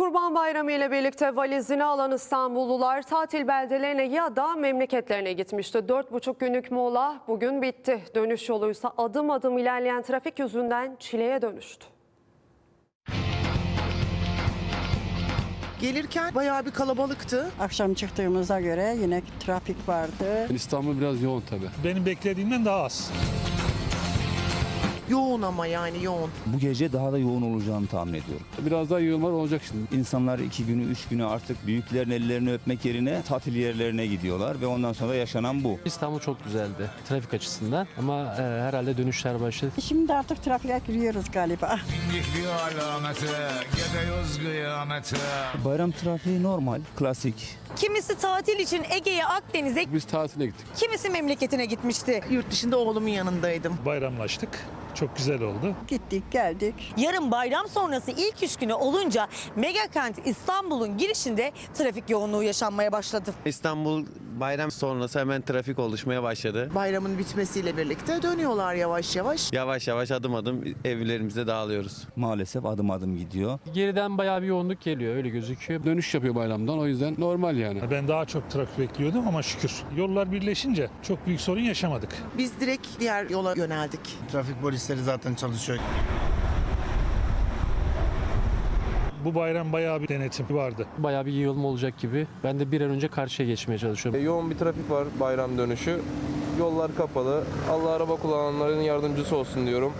Kurban Bayramı ile birlikte valizini alan İstanbullular tatil beldelerine ya da memleketlerine gitmişti. Dört buçuk günlük mola bugün bitti. Dönüş yoluysa adım adım ilerleyen trafik yüzünden çileye dönüştü. Gelirken bayağı bir kalabalıktı. Akşam çıktığımıza göre yine trafik vardı. İstanbul biraz yoğun tabii. Benim beklediğimden daha az. Yoğun ama yani yoğun. Bu gece daha da yoğun olacağını tahmin ediyorum. Biraz daha yığılmalar olacak şimdi. İnsanlar iki günü, üç günü artık büyüklerin ellerini öpmek yerine tatil yerlerine gidiyorlar ve ondan sonra yaşanan bu. İstanbul çok güzeldi trafik açısından ama e, herhalde dönüşler başladı. Şimdi artık trafiğe giriyoruz galiba. Bayram trafiği normal, klasik. Kimisi tatil için Ege'ye, Akdeniz'e, Biz tatile gittik. kimisi memleketine gitmişti. Yurt dışında oğlumun yanındaydım. Bayramlaştık. Çok güzel oldu. Gittik geldik. Yarın bayram sonrası ilk üç günü olunca megakent İstanbul'un girişinde trafik yoğunluğu yaşanmaya başladı. İstanbul bayram sonrası hemen trafik oluşmaya başladı. Bayramın bitmesiyle birlikte dönüyorlar yavaş yavaş. Yavaş yavaş adım adım evlerimize dağılıyoruz. Maalesef adım adım gidiyor. Geriden bayağı bir yoğunluk geliyor öyle gözüküyor. Dönüş yapıyor bayramdan o yüzden normal yani. Ben daha çok trafik bekliyordum ama şükür. Yollar birleşince çok büyük sorun yaşamadık. Biz direkt diğer yola yöneldik. Trafik polisleri zaten çalışıyor. Bu bayram bayağı bir denetim vardı. Bayağı bir yığılma olacak gibi. Ben de bir an önce karşıya geçmeye çalışıyorum. Yoğun bir trafik var bayram dönüşü. Yollar kapalı. Allah araba kullananların yardımcısı olsun diyorum.